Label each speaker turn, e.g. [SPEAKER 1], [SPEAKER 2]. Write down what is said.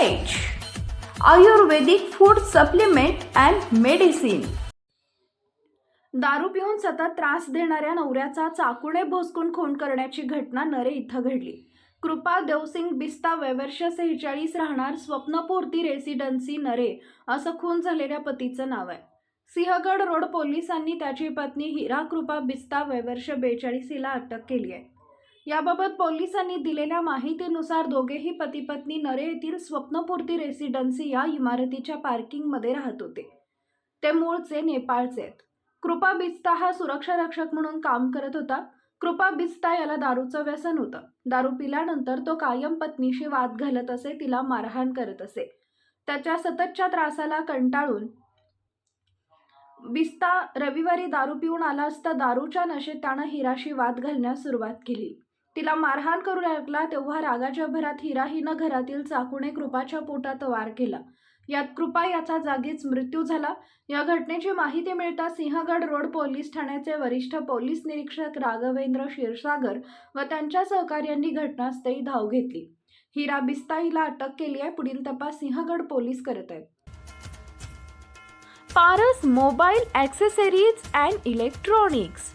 [SPEAKER 1] Ayurvedic food supplement and medicine दारू पिऊन सतत त्रास देणाऱ्या नवऱ्याचा चाकूने भोसकून खून करण्याची घटना नरे इथं घडली. कृपा देवसिंग बिस्ता वेवर्ष सेहेचाळीस राहणार स्वप्नपूर्ती रेसिडन्सी नरे असं खून झालेल्या पतीचं नाव आहे. सिंहगड रोड पोलिसांनी त्याची पत्नी हिरा कृपा बिस्ता वेवर्ष बेचाळीस हिला अटक केली आहे. याबाबत पोलिसांनी दिलेल्या माहितीनुसार दोघेही पती पत्नी नरे येथील स्वप्नपूर्ती रेसिडेन्सी या इमारतीच्या पार्किंगमध्ये राहत होते. ते मूळचे नेपाळचे आहेत. कृपा बिस्ता हा सुरक्षा रक्षक म्हणून काम करत होता. कृपा बिस्ता याला दारूचं व्यसन होतं. दारू पिल्यानंतर तो कायम पत्नीशी वाद घालत असे तिला मारहाण करत असे. त्याच्या सततच्या त्रासाला कंटाळून बिस्ता रविवारी दारू पिऊन आला असता दारूच्या नशेत त्यानं हिराशी वाद घालण्यास सुरुवात केली. तिला मारहाण करू लागला तेव्हा रागाच्या भरात हिरा हिनं घरातील चाकूने कृपाच्या पोटात वार केला. यात कृपा याचा जागीच मृत्यू झाला. या घटनेची माहिती मिळता सिंहगड रोड पोलीस ठाण्याचे वरिष्ठ पोलीस निरीक्षक राघवेंद्र क्षीरसागर व त्यांच्या सहकार्यांनी घटनास्थळी धाव घेतली. हिरा बिस्ताईला अटक केली आहे. पुढील तपास सिंहगड पोलीस करत आहेत. Paras mobile accessories and electronics